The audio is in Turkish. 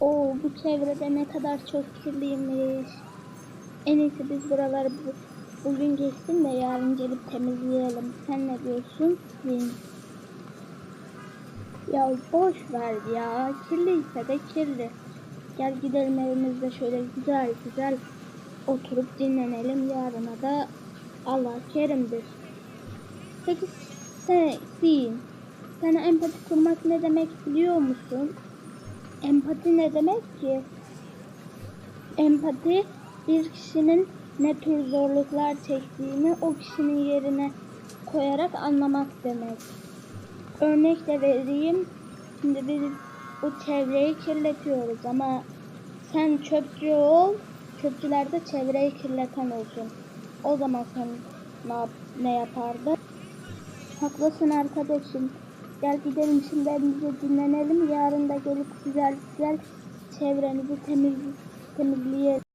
Oo bu çevrede ne kadar çok kirliymiş. En iyisi biz buraları bu- bugün geçsin de yarın gelip temizleyelim. Sen ne diyorsun? Bin. Ya boş ver ya. Kirliyse de kirli. Gel gidelim evimizde şöyle güzel güzel oturup dinlenelim. Yarına da Allah kerimdir. Peki sen, Sin, sana empati kurmak ne demek biliyor musun? Empati ne demek ki? Empati bir kişinin ne tür zorluklar çektiğini o kişinin yerine koyarak anlamak demek. Örnek de vereyim. Şimdi biz bu çevreyi kirletiyoruz ama sen çöpçü ol, çöpçüler de çevreyi kirleten olsun. O zaman sen ne, yap- ne yapardın? Haklısın arkadaşım. Gel gidelim şimdi evimize dinlenelim. Yarın da gelip güzel güzel çevremizi temiz, temizleyelim.